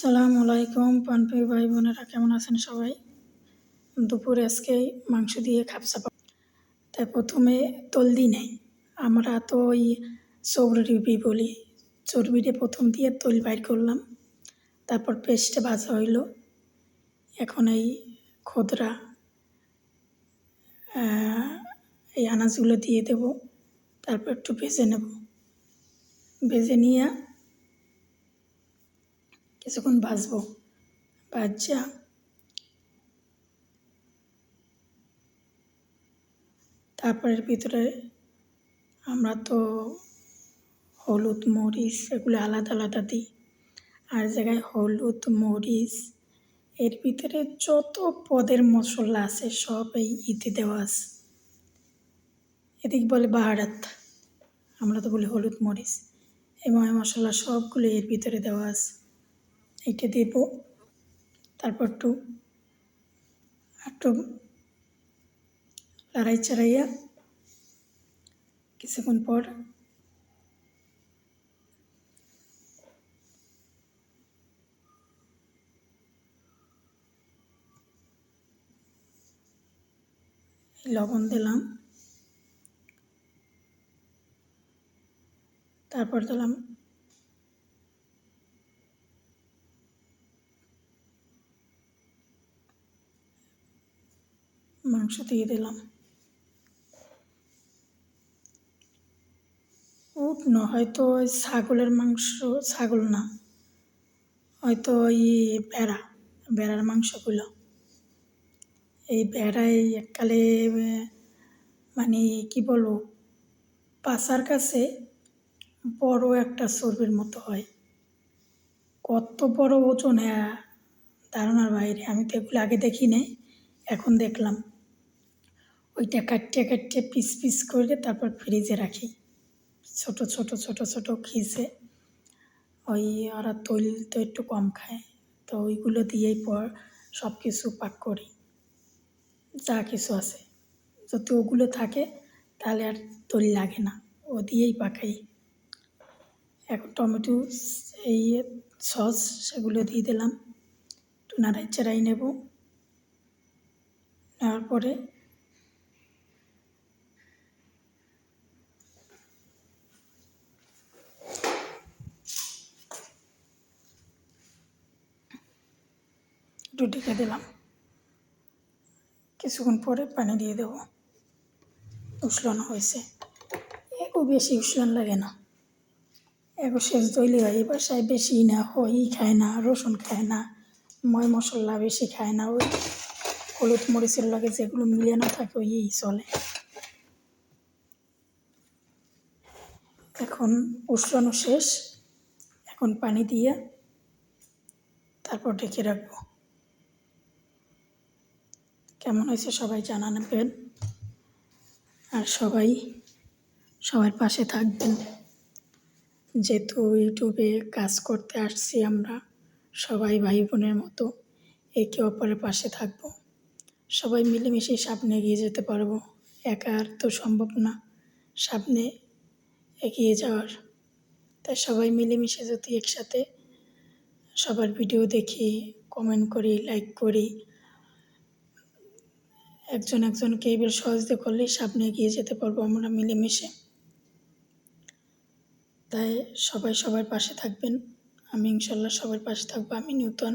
আসসালামু আলাইকুম, পানপি ভাই বোনেরা কেমন আছেন সবাই? দুপুরে আজকে মাংস দিয়ে খাপসা তাই প্রথমে তলদি নেই। আমরা তো ওই চর্বি বলি। চর্বিটা প্রথম দিয়ে তৈল বাইর করলাম। তারপর পেস্টে ভাজা হইল। এখন এই খোদরা এই আনাজগুলো দিয়ে দেব। তারপর একটু ভেজে নেব। ভেজে নিয়ে কিছুক্ষণ ভাজবো। ভাজা। তারপরের ভিতরে আমরা তো হলুদ, মরিচ এগুলো আলাদা আলাদা দিই। আর জায়গায় হলুদ, মরিচ, এর ভিতরে যত পদের মশলা আছে সব এই ইতে দেওয়া আছে। এদিক বলে বাহারাত, আমরা তো বলি হলুদ, মরিচ। এবং মশলা সবগুলো এর ভিতরে দেওয়া আছে। এইটা দেব। তারপর একটু একটু লড়াই চাড়াইয়া কিছুক্ষণ পর লবণ দিলাম। তারপর দিলাম মাংস দিয়ে দিলাম। উঠ না, হয়তো ওই ছাগলের মাংস, ছাগল না, হয়তো ওই বেড়া, বেড়ার মাংসগুলো। এই বেড়ায় এককালে মানে কি বলব পাশার কাছে বড় একটা চর্বির মতো হয়। কত বড় ওজন হ্যাঁ ধারণার বাইরে। আমি তো এগুলো আগে দেখি নাই এখন দেখলাম। ওইটা কাটতে কাটতে পিস পিস করে তারপর ফ্রিজে রাখি। ছোট ছোট ছোট ছোট খিসে ওই ওরা তৈল তো একটু কম খায়, তো ওইগুলো দিয়েই পর সব কিছু পাক করি। যা কিছু আছে। যদি ওগুলো থাকে, তাহলে আর তৈল লাগে না। ও দিয়েই পাকাই। এখন টমেটো, এই সস সেগুলো দিয়ে দিলাম। একটু নাড়াই চাড়াই নেব। নেওয়ার পরে একটু ঢেকে দিলাম। কিছুক্ষণ পরে পানি দিয়ে দেবো। উসলানো হয়েছে। এগো বেশি উসলান লাগে না। এগো শেষ দইলে হয়। এই বাসায় বেশি না হই খায় না, রসুন খায় না, ময় মশলা বেশি খায় না, ওই হলুদ মরিচের লাগে যেগুলো মিলিয়ে না থাকে ওই চলে। এখন উসলানো শেষ। এখন পানি দিয়ে তারপর ঢেকে রাখব। কেমন হয়েছে সবাই জানাবেন। আর সবাই সবার পাশে থাকবেন। যেহেতু ইউটিউবে কাজ করতে আসছি আমরা, সবাই ভাই বোনের মতো একে অপরের পাশে থাকব। সবাই মিলেমিশে সামনে এগিয়ে যেতে পারব। একা আর তো সম্ভব না সামনে এগিয়ে যাওয়ার। তাই সবাই মিলেমিশে যদি একসাথে সবার ভিডিও দেখি কমেন্ট করি লাইক করি একজন একজনকে এবার সহজতে করলেই সামনে এগিয়ে যেতে পারব আমরা মিলেমিশে। তাই সবাই সবার পাশে থাকবেন। আমি ইনশাল্লাহ সবার পাশে থাকব। আমি নূতন